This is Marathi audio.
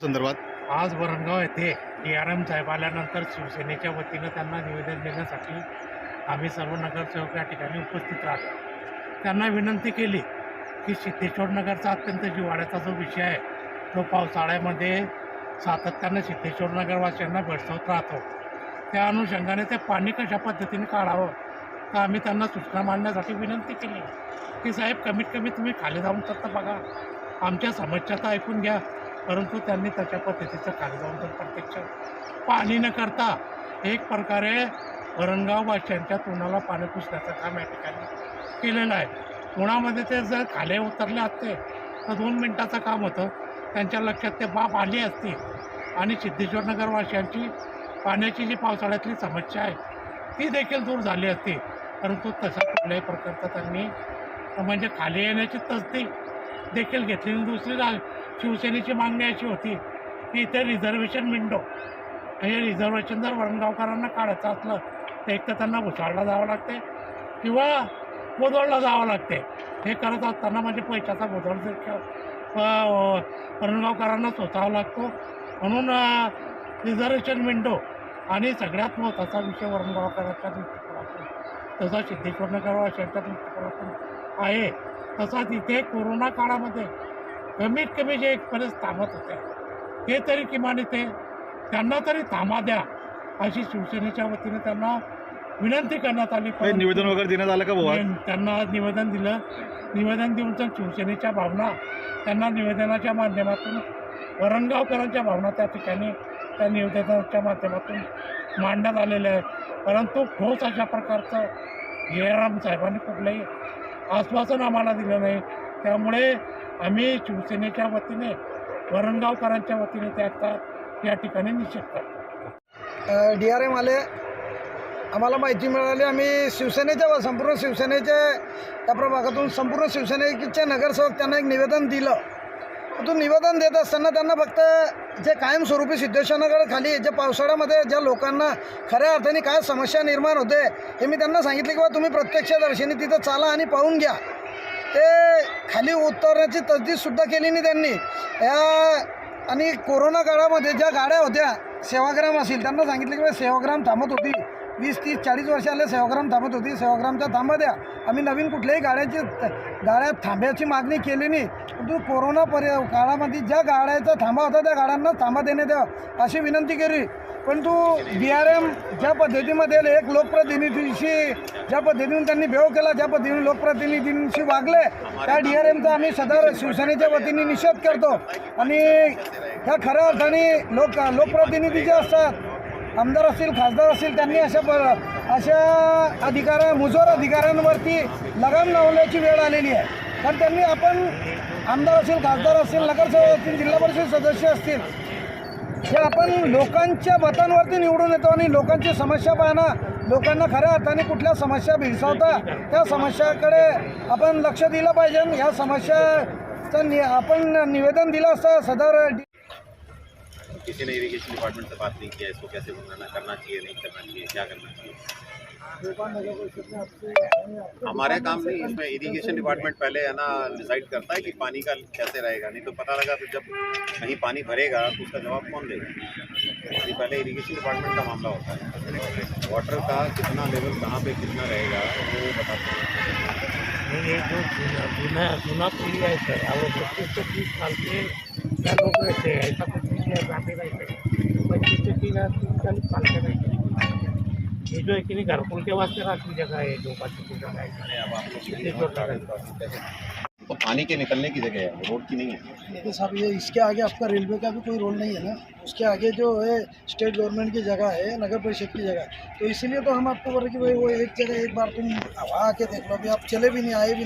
संदर्भात? आज वरणगाव येथे डी आर एम साहेब आल्यानंतर शिवसेनेच्या वतीनं त्यांना निवेदन देण्यासाठी आम्ही सर्व नगरसेवक या ठिकाणी उपस्थित राहतो. त्यांना विनंती केली की सिद्धेश्वर नगरचा अत्यंत जिवाळ्याचा जो विषय आहे तो पावसाळ्यामध्ये सातत्यानं सिद्धेश्वर नगरवासियांना भेडसावत राहतो. त्या अनुषंगाने ते पाणी कशा पद्धतीने काढावं तर आम्ही त्यांना सूचना मांडण्यासाठी विनंती केली. की साहेब कमीत कमी तुम्ही खाली जाऊन तर बघा. आमच्या समस्या तर ऐकून घ्या. परंतु त्यांनी त्याच्या पद्धतीचं खाली जाऊन तर प्रत्यक्ष पाणी न करता एक प्रकारे वरणगाव तोंडाला पाणी पुसण्याचं काम या ठिकाणी केलेलं आहे. उन्हामध्ये ते जर खाले उतरले असते तर दोन मिनटाचं काम होतं. त्यांच्या लक्षात ते बाप आली असती. आणि सिद्धेश्वरनगरवासियांची पाण्याची जी पावसाळ्यातली समस्या आहे ती देखील दूर झाली असती. परंतु तसा कुठल्याही प्रकारचा त्यांनी म्हणजे खाली येण्याची तसदी देखील घेतली. आणि दुसरी शिवसेनेची मागणी अशी होती की इथे रिझर्वेशन विंडो हे रिझर्वेशन जर वरणगावकरांना काढायचं असलं तर एक तर त्यांना घुसाळला जावं लागते किंवा बोदवडला जावं लागते हे करत असताना म्हणजे पैशाचा बोदवड वरणगावकरांना सोसावा लागतो. म्हणून रिझर्वेशन विंडो आणि सगळ्यात महत्त्वाचा विषय वरणगावकरांच्या दृष्टिकोनातून. तसा सिद्धेश्वर नगरवासियांच्या दृष्टिकोनातून आहे. तसा तिथे कोरोना काळामध्ये कमीत कमी जे एक परत थांबत होते ते तरी किमान इथे त्यांना तरी थांबा द्या अशी शिवसेनेच्या वतीने त्यांना विनंती करण्यात आली. निवेदन वगैरे देण्यात आलं का त्यांना निवेदन दिलं. निवेदन देऊन तर शिवसेनेच्या भावना त्यांना निवेदनाच्या माध्यमातून वरणगावकरांच्या भावना त्या ठिकाणी त्या निवेदनाच्या माध्यमातून मांडण्यात आलेल्या आहेत. परंतु ठोस अशा प्रकारचं जयराम साहेबांनी कुठलंही आश्वासन आम्हाला दिलं नाही. त्यामुळे आम्ही शिवसेनेच्या वतीने वरणगावकरांच्या वतीने त्याचा या ठिकाणी निश्चित करतो. डी आर एम आले आम्हाला माहिती मिळाली आम्ही शिवसेनेच्या संपूर्ण शिवसेनेच्या त्या प्रभागातून संपूर्ण शिवसेनेचे नगरसेवक त्यांना एक निवेदन दिलं. तो निवेदन देत असताना त्यांना फक्त जे कायमस्वरूपी सिद्धेश्वरनगर खाली जे पावसाळ्यामध्ये ज्या लोकांना खऱ्या अर्थाने काय समस्या निर्माण होते हे मी त्यांना सांगितले की बा तुम्ही प्रत्यक्षदर्शनी तिथं चाला आणि पाहून घ्या. ते खाली उतरण्याची तजदीदसुद्धा केली नाही त्यांनी. या आणि कोरोना काळामध्ये ज्या गाड्या होत्या सेवाग्राम असेल त्यांना सांगितलं की बा सेवाग्राम थांबत होती. वीस तीस चाळीस वर्षाले सेवाग्राम थांबत होती. सेवाग्रामच्या थांबा द्या. आम्ही नवीन कुठल्याही गाड्याची गाड्या थांब्याची मागणी केली नाही. परंतु कोरोना पर्या काळामध्ये ज्या गाड्याचा थांबा होता त्या गाड्यांना थांबा देण्यात द्यावा अशी विनंती केली. परंतु बी आर एम ज्या पद्धतीमध्ये एक लोकप्रतिनिधीशी ज्या पद्धतीने त्यांनी भेव केला ज्या पद्धतीने लोकप्रतिनिधींशी वागले त्या डी आर एमचा आम्ही सदर शिवसेनेच्या वतीने निषेध करतो. आणि ह्या खऱ्या अर्थाने लोक लोकप्रतिनिधी जे असतात आमदार असतील खासदार असतील त्यांनी अशा प अशा अधिकाऱ्या मुजोर अधिकाऱ्यांवरती लगाम लावण्याची वेळ आलेली आहे. कारण त्यांनी आपण आमदार असेल खासदार असतील नगरसेवक असतील जिल्हा परिषद सदस्य असतील हे आपण लोकांच्या मतांवरती निवडून येतो आणि लोकांची समस्या पाहणं लोकांना खऱ्या अर्थाने कुठल्या समस्या भेडसावता त्या समस्याकडे आपण लक्ष दिलं पाहिजे. आणि ह्या समस्याचं नि आपण निवेदन दिलं असतं सदर किसी ने इरिगेशन डिपार्टमेंट से बात नहीं किया इसको कैसे बनाना करना चाहिए नहीं करना चाहिए क्या करना चाहिए? हमारे काम नहीं, इसमें इरिगेशन डिपार्टमेंट पहले है ना डिसाइड करता है कि पानी का कैसे रहेगा। नहीं तो पता लगा फिर जब कहीं पानी भरेगा तो उसका जवाब कौन देगा? ये पहले इरिगेशन डिपार्टमेंट का मामला होता है। वाटर का कितना लेवल कहाँ पे कितना रहेगा, वो बताते हैं हे जो आहे सर पस्तीस ते तीस साल के लोक रहते हैं, ऐसा कुछ नहीं है पच्चीस से चालीस साल के रहते ये जो एक्चुअली घरकुल के वास्ते राखी जगह है जो बाकी जगह है। तो पानी के निकलने की जगह है रोड की नहीं है। देखिए साहब ये इसके आगे आपका रेलवे का भी कोई रोल नहीं है ना? उसके आगे जो है स्टेट गवर्नमेंट की जगह है नगर परिषद की जगह। तो इसीलिए तो हम आपको बोल रहे कि भाई वो एक जगह एक बार तुम आके देख लो अभी आप चले भी नहीं आए भी